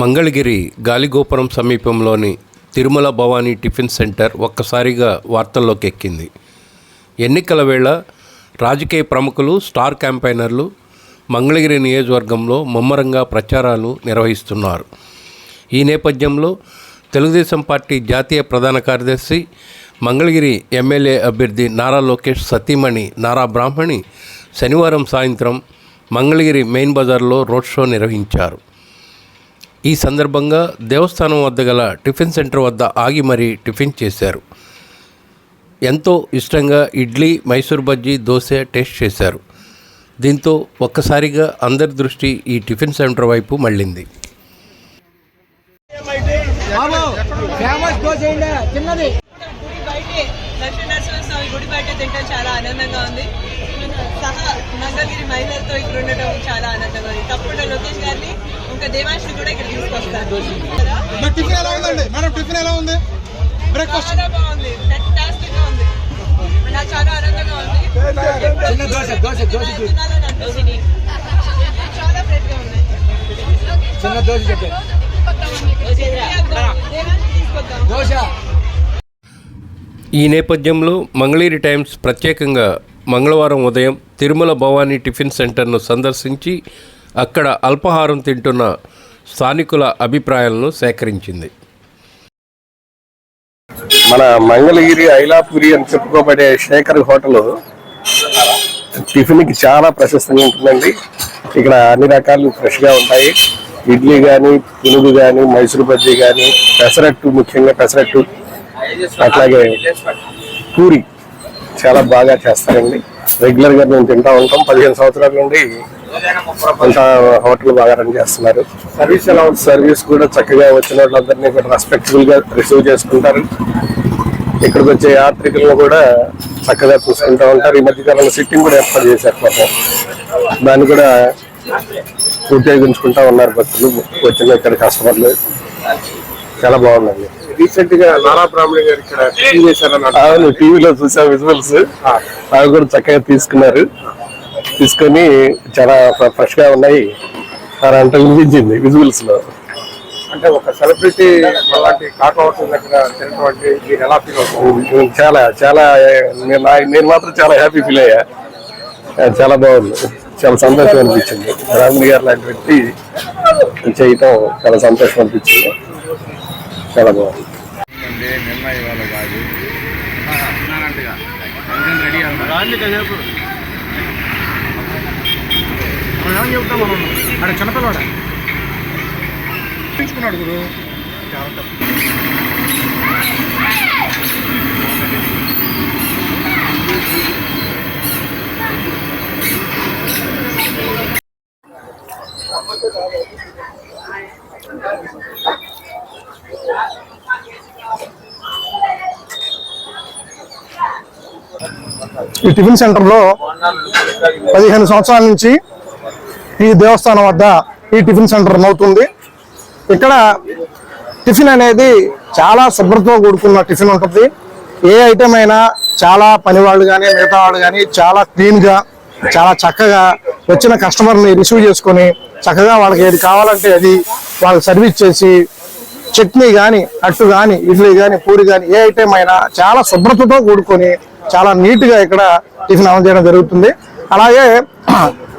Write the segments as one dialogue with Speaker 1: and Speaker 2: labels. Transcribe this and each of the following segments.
Speaker 1: మంగళగిరి గాలిగోపురం సమీపంలోని Tirumala Bhavani tiffin centre ఒక్కసారిగా వార్తల్లోకి ఎక్కింది ఎన్నికల వేళ రాజకీయ ప్రముఖులు స్టార్ క్యాంపైనర్లు మంగళగిరి నియోజకవర్గంలో ముమ్మరంగా ప్రచారాలు నిర్వహిస్తున్నారు. ఈ నేపథ్యంలో తెలుగుదేశం పార్టీ జాతీయ ప్రధాన కార్యదర్శి మంగళగిరి ఎమ్మెల్యే అభ్యర్థి నారా లోకేష్ సతీమణి నారా బ్రాహ్మణి శనివారం సాయంత్రం మంగళగిరి మెయిన్ బజార్లో రోడ్ షో నిర్వహించారు. ఈ సందర్భంగా దేవస్థానం వద్ద గల టిఫిన్ సెంటర్ వద్ద ఆగి మరీ టిఫిన్ చేశారు. ఎంతో ఇష్టంగా ఇడ్లీ మైసూర్ బజ్జీ దోశ టేస్ట్ చేశారు. దీంతో ఒక్కసారిగా అందరి దృష్టి ఈ టిఫిన్ సెంటర్ వైపు మళ్ళింది.
Speaker 2: బాబు ఫేమస్ దోశ ఏంటి? చిన్నది.
Speaker 3: గుడి బయటే లక్ష్మీ నరసింహస్వామి గుడి బయట తింటే చాలా ఆనందంగా ఉంది. సహా మంగళగిరి మహిళలతో ఇక్కడ ఉండటం చాలా ఆనందంగా ఉంది. తప్పకుండా లోకేష్ గారిని ఇంకా దేవాంశ్ కూడా ఇక్కడ తీసుకొస్తారు. కదా?
Speaker 4: మరి టిఫిన్ ఎలా ఉందండి? మేడం టిఫిన్ ఎలా ఉంది? బ్రేక్ఫాస్ట్
Speaker 3: చాలా బాగుంది. ఫెంటాస్టిక్గా ఉంది. నాకు చాలా ఆనందంగా ఉంది.
Speaker 2: చిన్న దోశ దోశ దోశ
Speaker 3: ఎప్పుడు తినాలని అనిపించింది. చాలా ఫ్రెష్గా ఉన్నాయి
Speaker 2: చిన్న దోశ చెప్పారు
Speaker 3: దేవాంశ్ తీసుకొద్దాం
Speaker 2: దోశ
Speaker 1: ఈ నేపథ్యంలో మంగళగిరి టైమ్స్ ప్రత్యేకంగా మంగళవారం ఉదయం తిరుమల భవానీ టిఫిన్ సెంటర్ను సందర్శించి అక్కడ అల్పాహారం తింటున్న స్థానికుల అభిప్రాయాలను సేకరించింది.
Speaker 5: మన మంగళగిరి ఐలాపురి అని చెప్పుకోబడే శేఖర్ హోటల్ టిఫిన్కి చాలా ప్రశస్తంగా ఉంటుందండి. ఇక్కడ అన్ని రకాలు ఫ్రెష్గా ఉంటాయి. ఇడ్లీ కానీ పునుగు కానీ మైసూర్ బజ్జీ కానీ పెసరట్టు ముఖ్యంగా పెసరట్టు అట్లాగే పూరి చాలా బాగా చేస్తారండి. రెగ్యులర్గా మేము తింటా ఉంటాం. పదిహేను సంవత్సరాల నుండి అంతా హోటల్ బాగా రన్ చేస్తున్నారు. సర్వీస్ ఎలా ఉంది? సర్వీస్ కూడా చక్కగా వచ్చిన వాళ్ళందరినీ కూడా రెస్పెక్టబుల్గా రిసీవ్ చేసుకుంటారు. ఇక్కడికి వచ్చే యాత్రికులను కూడా చక్కగా చూసుకుంటా ఉంటారు. ఈ మధ్య కాలంలో సిట్టింగ్ కూడా ఏర్పాటు చేశారు పాపం. దాన్ని కూడా ఉపయోగించుకుంటా ఉన్నారు భక్తులు. వచ్చిన ఇక్కడ కస్టమర్లు చాలా బాగుందండి.
Speaker 4: రీసెంట్గా నారా బ్రాహ్మణి గారు ఇక్కడ
Speaker 5: టీవీలో చూసా విజువల్స్ అవి కూడా చక్కగా తీసుకున్నారు. తీసుకొని చాలా ఫ్రెష్గా ఉన్నాయి. అని అంటే వినిపించింది విజువల్స్లో.
Speaker 4: అంటే ఒక సెలబ్రిటీ అలాంటి ఎలా ఫీల్ అవుతుంది
Speaker 5: చాలా చాలా నేను మాత్రం చాలా హ్యాపీ ఫీల్ అయ్యా. చాలా బాగుంది. చాలా సంతోషం అనిపించింది. రాముడి గారు లాంటి వ్యక్తి చేయటం చాలా సంతోషం అనిపించింది. చాలా బాగుంది.
Speaker 4: అక్కడ చిన్నపిల్లవాడా తీసుకున్నాడు గురు
Speaker 6: ఈ టిఫిన్ సెంటర్లో పదిహేను సంవత్సరాల నుంచి ఈ దేవస్థానం వద్ద ఈ టిఫిన్ సెంటర్ అవుతుంది ఇక్కడ టిఫిన్ అనేది చాలా శుభ్రతతో కూడుకున్న టిఫిన్ ఉంటుంది. ఏ ఐటెం అయినా చాలా పని వాళ్ళు కానీ మిగతా వాళ్ళు కానీ చాలా క్లీన్గా చాలా చక్కగా వచ్చిన కస్టమర్ని రిసీవ్ చేసుకొని చక్కగా వాళ్ళకి ఏది కావాలంటే అది వాళ్ళకి సర్వీస్ చేసి చట్నీ కానీ అట్టు కానీ ఇడ్లీ కానీ పూరి కానీ ఏ ఐటెం అయినా చాలా శుభ్రతతో కూడుకొని చాలా నీట్గా ఇక్కడ టిఫిన్ అమలు చేయడం జరుగుతుంది. అలాగే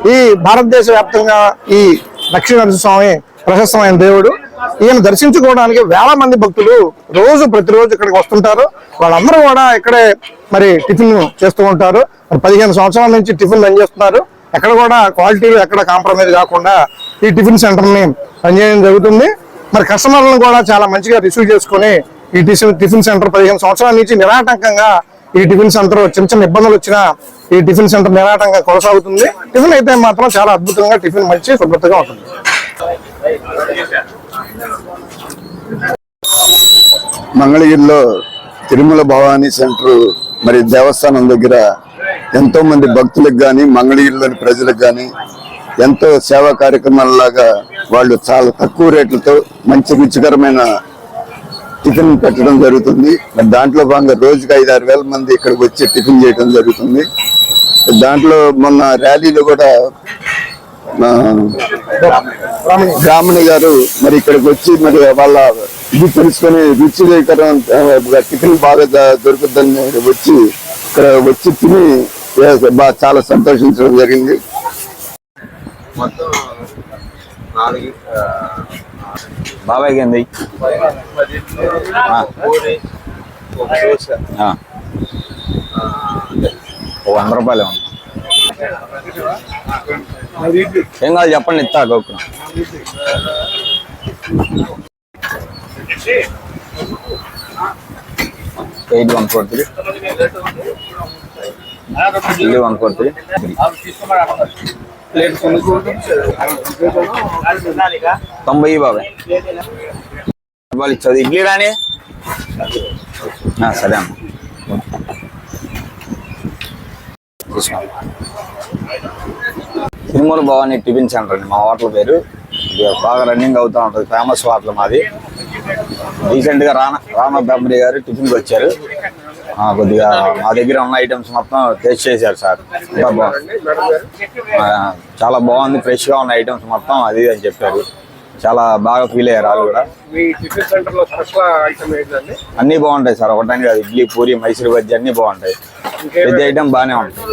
Speaker 6: ఈ భారతదేశ వ్యాప్తంగా ఈ లక్ష్మీ నరసింహస్వామి ప్రశస్తమైన దేవుడు. ఈయన దర్శించుకోవడానికి వేల మంది భక్తులు రోజు ప్రతిరోజు ఇక్కడికి వస్తుంటారు. వాళ్ళందరూ కూడా ఇక్కడే మరి టిఫిన్ చేస్తూ ఉంటారు. మరి పదిహేను సంవత్సరాల నుంచి టిఫిన్ రన్ చేస్తున్నారు. ఎక్కడ కూడా క్వాలిటీలు ఎక్కడ కాంప్రమైజ్ కాకుండా ఈ టిఫిన్ సెంటర్ని పనిచేయడం రన్ చేయడం జరుగుతుంది. మరి కస్టమర్లను కూడా చాలా మంచిగా రిసీవ్ చేసుకొని ఈ టిఫిన్ టిఫిన్ సెంటర్ పదిహేను సంవత్సరాల నుంచి నిరాటంకంగా ఈ టిఫిన్ సెంటర్ చిన్న చిన్న ఇబ్బందులు వచ్చినా ఈ టిఫిన్ సెంటర్ నిరాటంగా కొనసాగుతుంది. టిఫిన్ అయితే మాత్రం చాలా అద్భుతంగా టిఫిన్ మంచి శుభ్రతగా ఉంటుంది.
Speaker 7: మంగళగిరిలో తిరుమల భవానీ సెంటర్ మరి దేవస్థానం దగ్గర ఎంతో మంది భక్తులకు కానీ మంగళగిరిలోని ప్రజలకు కానీ ఎంతో సేవా కార్యక్రమాలలాగా వాళ్ళు చాలా తక్కువ రేట్లతో మంచి రుచికరమైన టిఫిన్ పెట్టడం జరుగుతుంది. దాంట్లో భాగంగా రోజుకి ఐదు ఆరు వేల మంది ఇక్కడికి వచ్చి టిఫిన్ చేయడం జరుగుతుంది. దాంట్లో మొన్న ర్యాలీలో కూడా బ్రాహ్మణి గారు మరి ఇక్కడికి వచ్చి మరి వాళ్ళ ఇది తెలుసుకొని రుచికరం టిఫిన్ బాగా దొరుకుతుందని వచ్చి ఇక్కడ వచ్చి తిని చాలా సంతోషించడం జరిగింది.
Speaker 4: మొత్తం నాలుగు
Speaker 8: బాబాయ్ ఏంది. ఓ వంద రూపాయలు ఉంది ఏం కాదు చెప్పండి ఇస్తా గోకు eight one four three. One four three. తొంభై బాబాయ్ వాళ్ళు ఇచ్చదు ఇడ్లీ రాని? సరే అమ్మ. తిరుమల భవాని టిఫిన్ సెంటర్ అండి మా హోటల్ పేరు. బాగా రన్నింగ్ అవుతూ ఉంటుంది ఫేమస్ హోటల్ మాది. రీసెంట్గా రానా రామ బెంబరి గారు టిఫిన్కి వచ్చారు. కొద్దిగా మా దగ్గర ఉన్న ఐటమ్స్ మొత్తం టేస్ట్ చేశారు సార్. చాలా బాగుంది ఫ్రెష్గా ఉన్న ఐటమ్స్ మొత్తం అది అని చెప్పారు. చాలా బాగా ఫీల్ అయ్యారు వాళ్ళు కూడా. అన్ని బాగుంటాయి సార్ ఒకటానికి కాదు ఇడ్లీ పూరి మైసూర్ బజ్జీ అన్ని బాగుంటాయి. ప్రతి ఐటమ్ బాగానే ఉంటాయి.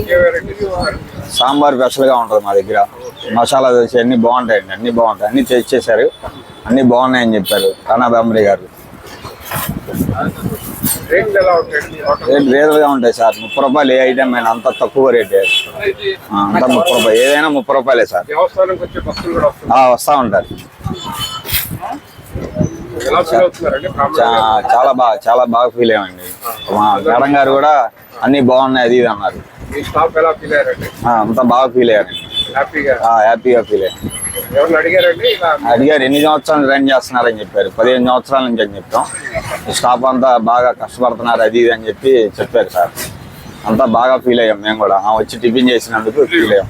Speaker 8: సాంబార్ స్పెషల్గా ఉంటుంది మా దగ్గర. మసాలా దోశ అన్ని బాగుంటాయండి అన్ని బాగుంటాయి. అన్ని టేస్ట్ చేశారు. అన్ని బాగున్నాయని చెప్పారు. రానా బెంబరి గారు.
Speaker 4: రేట్లు ఎలా ఉంటాయండి హోటల్
Speaker 8: రేట్ రీజనల్గా ఉంటాయి సార్. ముప్పై రూపాయలు ఏ ఐటమ్ అయినా అంత తక్కువ రేటే అంతా ముప్పై రూపాయలు. ఏదైనా ముప్పై రూపాయలే సార్.
Speaker 4: దేవస్థానంకి వచ్చే భక్తులు కూడా వస్తున్నారు
Speaker 8: ఆ, వస్తా ఉంటారు. చాలా బాగా చాలా బాగా ఫీల్ అయ్యామండి. మా మేడం గారు కూడా అన్ని బాగున్నాయి అది ఇది అన్నారు. అంతా బాగా ఫీల్ అయ్యారండి
Speaker 4: హ్యాపీగా
Speaker 8: ఫీల్ అయ్యారు. అడిగారు ఎన్ని సంవత్సరాలు రన్ చేస్తున్నారని చెప్పారు. పదిహేను సంవత్సరాల నుంచి అని చెప్పాం. స్టాఫ్ అంతా బాగా కష్టపడుతున్నారు అది ఇది అని చెప్పి చెప్పారు సార్. అంతా బాగా ఫీల్ అయ్యాం మేము కూడా. వచ్చి టిఫిన్ చేసినందుకు ఫీల్ అయ్యాం.